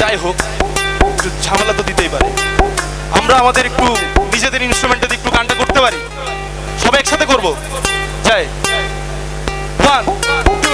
যাই হোক, একটু ঝামেলা তো দিতেই পারে। আমরা আমাদের একটু নিজেদের ইনস্ট্রুমেন্টে একটু গানটা করতে পারি, সবাই একসাথে করব? যাই। ওয়ান টু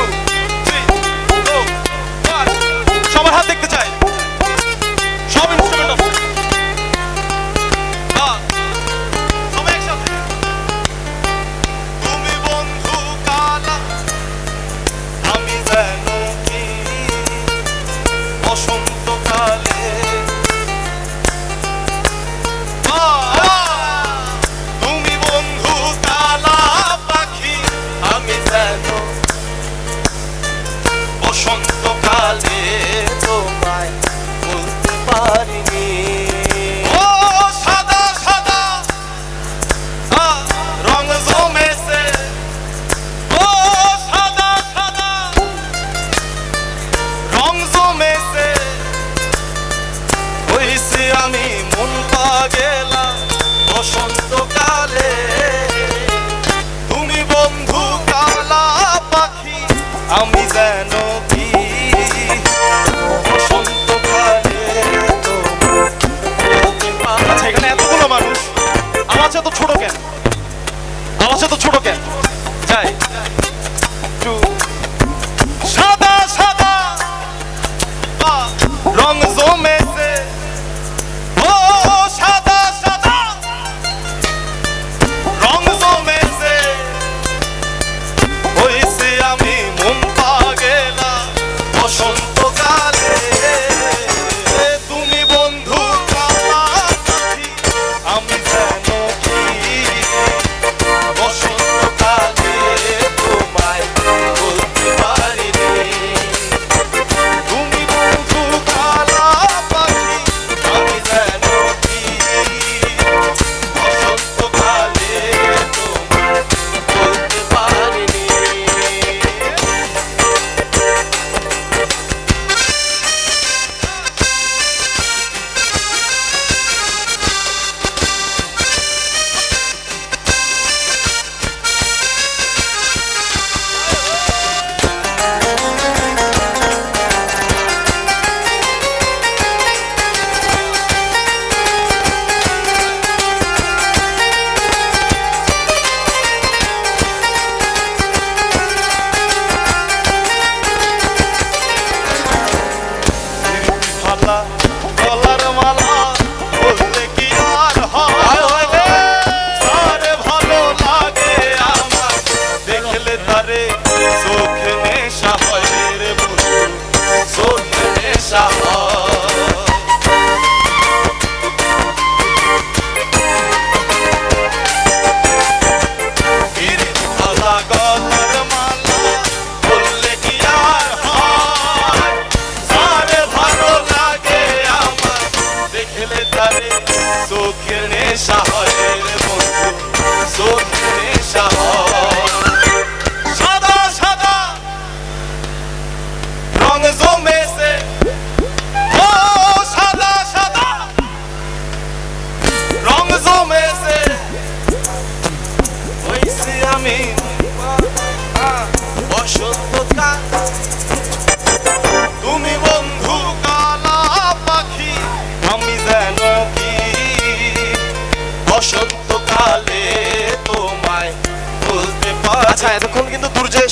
আওয়াজ এত ছোট কেন যাই সাদা সাদা। রং জমেছে নামে অসত্যতা। তুমি বন্ধু কালা পাখি, আমি যেন কি? বসন্তকালে তোমায় বলতে পারি। আচ্ছা এতক্ষণ কিন্তু দুর্জয়